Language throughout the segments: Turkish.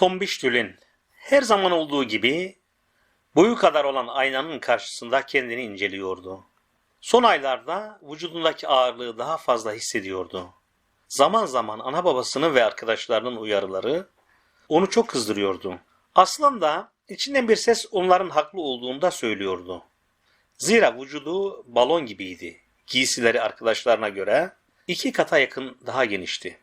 Tombiş Tülin her zaman olduğu gibi boyu kadar olan aynanın karşısında kendini inceliyordu. Son aylarda vücudundaki ağırlığı daha fazla hissediyordu. Zaman zaman ana babasını ve arkadaşlarının uyarıları onu çok kızdırıyordu. Aslında içinden bir ses onların haklı olduğunu da söylüyordu. Zira vücudu balon gibiydi. Giysileri arkadaşlarına göre iki kata yakın daha genişti.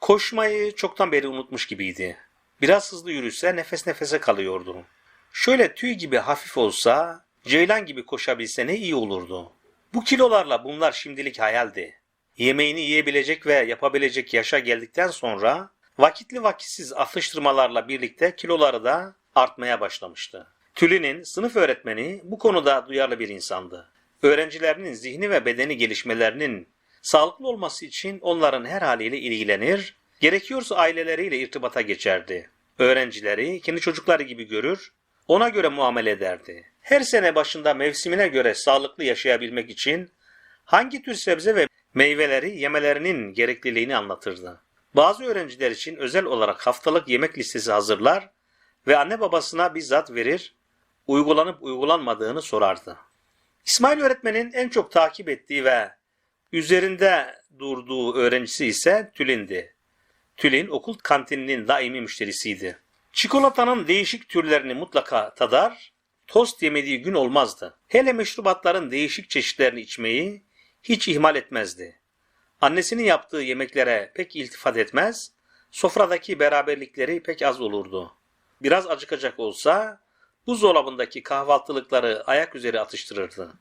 Koşmayı çoktan beri unutmuş gibiydi. Biraz hızlı yürüse nefes nefese kalıyordu. Şöyle tüy gibi hafif olsa, ceylan gibi koşabilse ne iyi olurdu. Bu kilolarla bunlar şimdilik hayaldi. Yemeğini yiyebilecek ve yapabilecek yaşa geldikten sonra vakitli vakitsiz atıştırmalarla birlikte kiloları da artmaya başlamıştı. Tülin'in sınıf öğretmeni bu konuda duyarlı bir insandı. Öğrencilerinin zihni ve bedeni gelişmelerinin sağlıklı olması için onların her haliyle ilgilenir, gerekiyorsa aileleriyle irtibata geçerdi. Öğrencileri kendi çocukları gibi görür, ona göre muamele ederdi. Her sene başında mevsimine göre sağlıklı yaşayabilmek için hangi tür sebze ve meyveleri yemelerinin gerekliliğini anlatırdı. Bazı öğrenciler için özel olarak haftalık yemek listesi hazırlar ve anne babasına bizzat verir, uygulanıp uygulanmadığını sorardı. İsmail öğretmenin en çok takip ettiği ve üzerinde durduğu öğrencisi ise Tülin'di. Tülin okul kantininin daimi müşterisiydi. Çikolatanın değişik türlerini mutlaka tadar, tost yemediği gün olmazdı. Hele meşrubatların değişik çeşitlerini içmeyi hiç ihmal etmezdi. Annesinin yaptığı yemeklere pek iltifat etmez, sofradaki beraberlikleri pek az olurdu. Biraz acıkacak olsa buzdolabındaki kahvaltılıkları ayak üzeri atıştırırdı.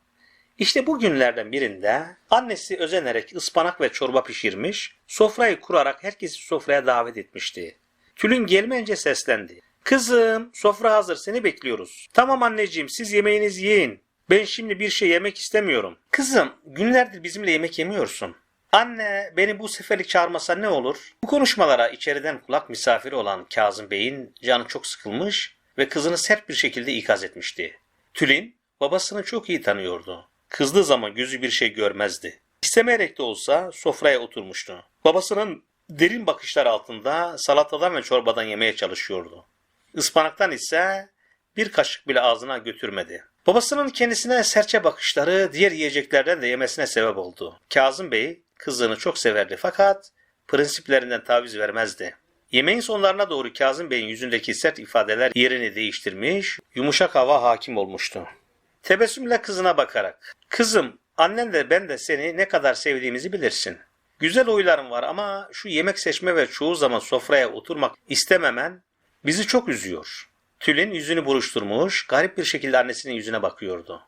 İşte bu günlerden birinde annesi özenerek ıspanak ve çorba pişirmiş, sofrayı kurarak herkesi sofraya davet etmişti. Tülün gelmeyince seslendi. Kızım sofra hazır seni bekliyoruz. Tamam anneciğim siz yemeğinizi yiyin. Ben şimdi bir şey yemek istemiyorum. Kızım günlerdir bizimle yemek yemiyorsun. Anne beni bu seferlik çağırmasa ne olur? Bu konuşmalara içeriden kulak misafiri olan Kazım Bey'in canı çok sıkılmış ve kızını sert bir şekilde ikaz etmişti. Tülin babasını çok iyi tanıyordu. Kızdığı zaman gözü bir şey görmezdi. İstemeyerek de olsa sofraya oturmuştu. Babasının derin bakışlar altında salatadan ve çorbadan yemeye çalışıyordu. Ispanaktan ise bir kaşık bile ağzına götürmedi. Babasının kendisine serçe bakışları diğer yiyeceklerden de yemesine sebep oldu. Kazım Bey kızını çok severdi fakat prensiplerinden taviz vermezdi. Yemeğin sonlarına doğru Kazım Bey'in yüzündeki sert ifadeler yerini değiştirmiş, yumuşak hava hakim olmuştu. Tebessümle kızına bakarak, ''Kızım, annen de ben de seni ne kadar sevdiğimizi bilirsin. Güzel huyların var ama şu yemek seçme ve çoğu zaman sofraya oturmak istememen bizi çok üzüyor.'' Tülin yüzünü buruşturmuş, garip bir şekilde annesinin yüzüne bakıyordu.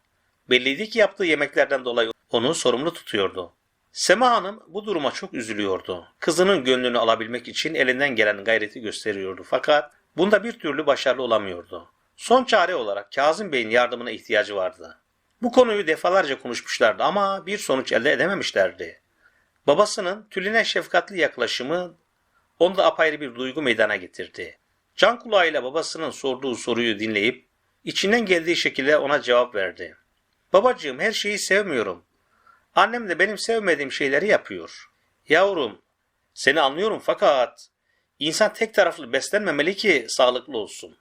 Belliydi ki yaptığı yemeklerden dolayı onu sorumlu tutuyordu. Sema Hanım bu duruma çok üzülüyordu. Kızının gönlünü alabilmek için elinden gelen gayreti gösteriyordu fakat bunda bir türlü başarılı olamıyordu. Son çare olarak Kazım Bey'in yardımına ihtiyacı vardı. Bu konuyu defalarca konuşmuşlardı ama bir sonuç elde edememişlerdi. Babasının Tülin'e şefkatli yaklaşımı onda apayrı bir duygu meydana getirdi. Can kulağıyla babasının sorduğu soruyu dinleyip içinden geldiği şekilde ona cevap verdi. Babacığım her şeyi sevmiyorum. Annem de benim sevmediğim şeyleri yapıyor. Yavrum, seni anlıyorum fakat insan tek taraflı beslenmemeli ki sağlıklı olsun.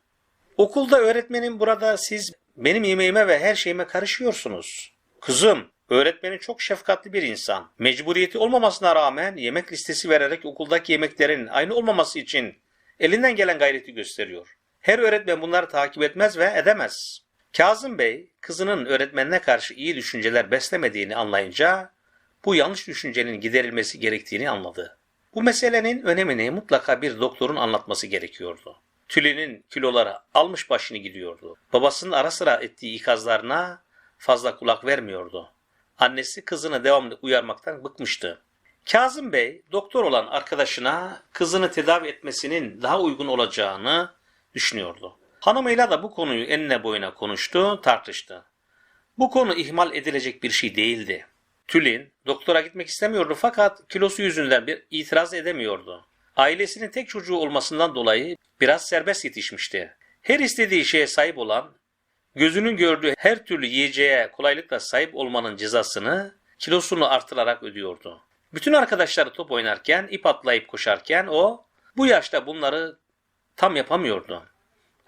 Okulda öğretmenim burada siz benim yemeğime ve her şeyime karışıyorsunuz. Kızım, öğretmenin çok şefkatli bir insan. Mecburiyeti olmamasına rağmen yemek listesi vererek okuldaki yemeklerin aynı olmaması için elinden gelen gayreti gösteriyor. Her öğretmen bunları takip etmez ve edemez. Kazım Bey kızının öğretmenine karşı iyi düşünceler beslemediğini anlayınca bu yanlış düşüncenin giderilmesi gerektiğini anladı. Bu meselenin önemini mutlaka bir doktorun anlatması gerekiyordu. Tülin'in kiloları almış başını gidiyordu. Babasının ara sıra ettiği ikazlarına fazla kulak vermiyordu. Annesi kızını devamlı uyarmaktan bıkmıştı. Kazım Bey doktor olan arkadaşına kızını tedavi etmesinin daha uygun olacağını düşünüyordu. Hanımıyla da bu konuyu enine boyuna konuştu, tartıştı. Bu konu ihmal edilecek bir şey değildi. Tülin doktora gitmek istemiyordu fakat kilosu yüzünden bir itiraz edemiyordu. Ailesinin tek çocuğu olmasından dolayı biraz serbest yetişmişti. Her istediği şeye sahip olan, gözünün gördüğü her türlü yiyeceğe kolaylıkla sahip olmanın cezasını kilosunu artırarak ödüyordu. Bütün arkadaşları top oynarken, ip atlayıp koşarken o bu yaşta bunları tam yapamıyordu.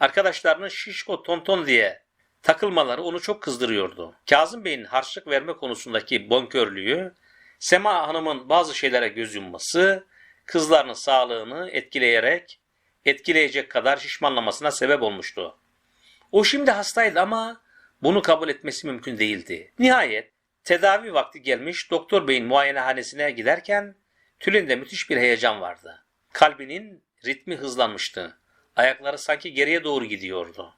Arkadaşlarının şişko tonton diye takılmaları onu çok kızdırıyordu. Kazım Bey'in harçlık verme konusundaki bonkörlüğü, Sema Hanım'ın bazı şeylere göz yumması, kızlarının sağlığını etkileyerek etkileyecek kadar şişmanlamasına sebep olmuştu. O şimdi hastaydı ama bunu kabul etmesi mümkün değildi. Nihayet tedavi vakti gelmiş doktor beyin muayenehanesine giderken Tülin'de müthiş bir heyecan vardı. Kalbinin ritmi hızlanmıştı. Ayakları sanki geriye doğru gidiyordu.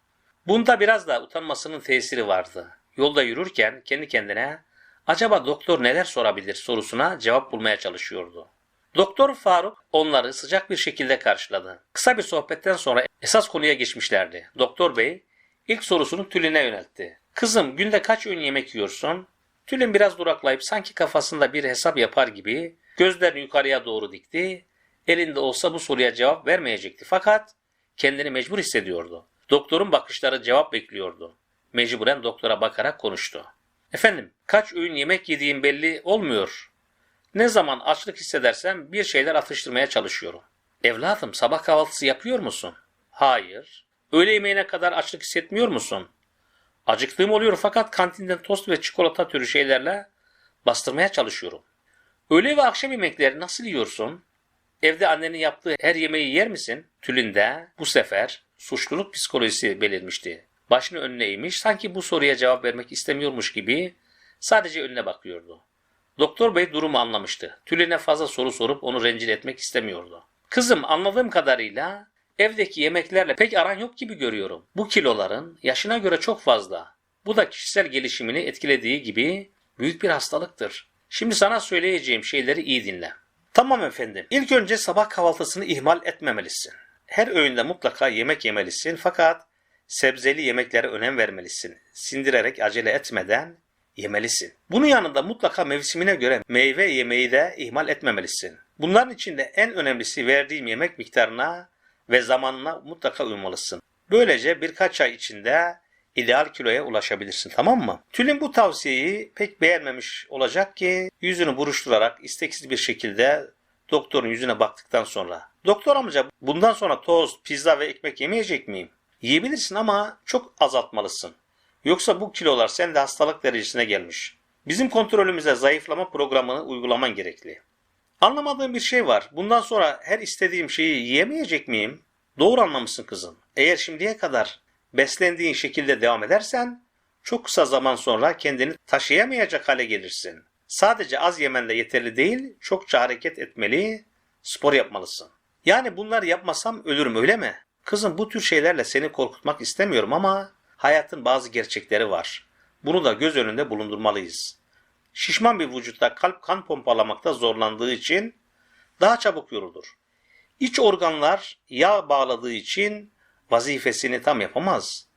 Bunda biraz da utanmasının tesiri vardı. Yolda yürürken kendi kendine acaba doktor neler sorabilir sorusuna cevap bulmaya çalışıyordu. Doktor Faruk onları sıcak bir şekilde karşıladı. Kısa bir sohbetten sonra esas konuya geçmişlerdi. Doktor Bey ilk sorusunu Tülin'e yöneltti. Kızım günde kaç öğün yemek yiyorsun? Tülin biraz duraklayıp sanki kafasında bir hesap yapar gibi gözlerini yukarıya doğru dikti. Elinde olsa bu soruya cevap vermeyecekti fakat kendini mecbur hissediyordu. Doktorun bakışları cevap bekliyordu. Mecburen doktora bakarak konuştu. Efendim kaç öğün yemek yediğim belli olmuyor. Ne zaman açlık hissedersem bir şeyler atıştırmaya çalışıyorum. Evladım sabah kahvaltısı yapıyor musun? Hayır. Öğle yemeğine kadar açlık hissetmiyor musun? Acıktığım oluyor fakat kantinden tost ve çikolata türü şeylerle bastırmaya çalışıyorum. Öğle ve akşam yemekleri nasıl yiyorsun? Evde annenin yaptığı her yemeği yer misin? Tülünde bu sefer suçluluk psikolojisi belirmişti. Başını önüne eğmiş sanki bu soruya cevap vermek istemiyormuş gibi sadece önüne bakıyordu. Doktor bey durumu anlamıştı. Tülin'e fazla soru sorup onu rencide etmek istemiyordu. Kızım anladığım kadarıyla evdeki yemeklerle pek aran yok gibi görüyorum. Bu kiloların yaşına göre çok fazla. Bu da kişisel gelişimini etkilediği gibi büyük bir hastalıktır. Şimdi sana söyleyeceğim şeyleri iyi dinle. Tamam efendim. İlk önce sabah kahvaltısını ihmal etmemelisin. Her öğünde mutlaka yemek yemelisin fakat sebzeli yemeklere önem vermelisin. Sindirerek acele etmeden yemelisin. Bunun yanında mutlaka mevsimine göre meyve yemeği de ihmal etmemelisin. Bunların içinde en önemlisi verdiğim yemek miktarına ve zamanına mutlaka uymalısın. Böylece birkaç ay içinde ideal kiloya ulaşabilirsin tamam mı? Tülin bu tavsiyeyi pek beğenmemiş olacak ki yüzünü buruşturarak isteksiz bir şekilde doktorun yüzüne baktıktan sonra Doktor amca bundan sonra tost, pizza ve ekmek yemeyecek miyim? Yiyebilirsin ama çok azaltmalısın. Yoksa bu kilolar sende hastalık derecesine gelmiş. Bizim kontrolümüze zayıflama programını uygulaman gerekli. Anlamadığım bir şey var. Bundan sonra her istediğim şeyi yiyemeyecek miyim? Doğru anlamışsın kızım. Eğer şimdiye kadar beslendiğin şekilde devam edersen çok kısa zaman sonra kendini taşıyamayacak hale gelirsin. Sadece az yemen de yeterli değil, çokça hareket etmeli, spor yapmalısın. Yani bunları yapmasam ölürüm öyle mi? Kızım bu tür şeylerle seni korkutmak istemiyorum ama hayatın bazı gerçekleri var. Bunu da göz önünde bulundurmalıyız. Şişman bir vücutta kalp kan pompalamakta zorlandığı için daha çabuk yorulur. İç organlar yağ bağladığı için vazifesini tam yapamaz.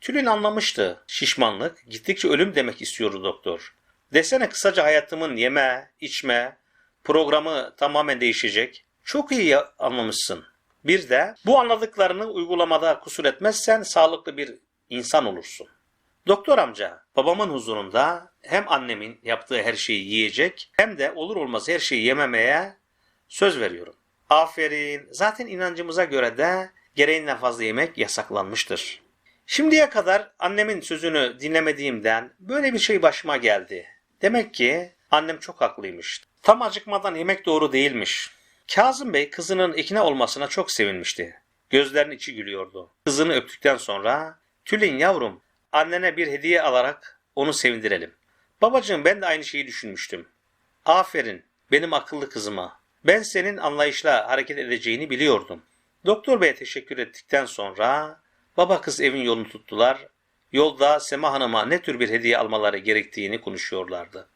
Tülin anlamıştı. Şişmanlık gittikçe ölüm demek istiyordu doktor. Desene kısaca hayatımın yeme, içme, programı tamamen değişecek. Çok iyi anlamışsın. Bir de bu anladıklarını uygulamada kusur etmezsen sağlıklı bir insan olursun. Doktor amca, babamın huzurunda hem annemin yaptığı her şeyi yiyecek hem de olur olmaz her şeyi yememeye söz veriyorum. Aferin. Zaten inancımıza göre de gereğinden fazla yemek yasaklanmıştır. Şimdiye kadar annemin sözünü dinlemediğimden böyle bir şey başıma geldi. Demek ki annem çok haklıymış. Tam acıkmadan yemek doğru değilmiş. Kazım Bey kızının ikna olmasına çok sevinmişti. Gözlerinin içi gülüyordu. Kızını öptükten sonra Tülin yavrum annene bir hediye alarak onu sevindirelim. Babacığım ben de aynı şeyi düşünmüştüm. Aferin benim akıllı kızıma. Ben senin anlayışla hareket edeceğini biliyordum. Doktor Bey'e teşekkür ettikten sonra baba kız evin yolunu tuttular. Yolda Sema Hanım'a ne tür bir hediye almaları gerektiğini konuşuyorlardı.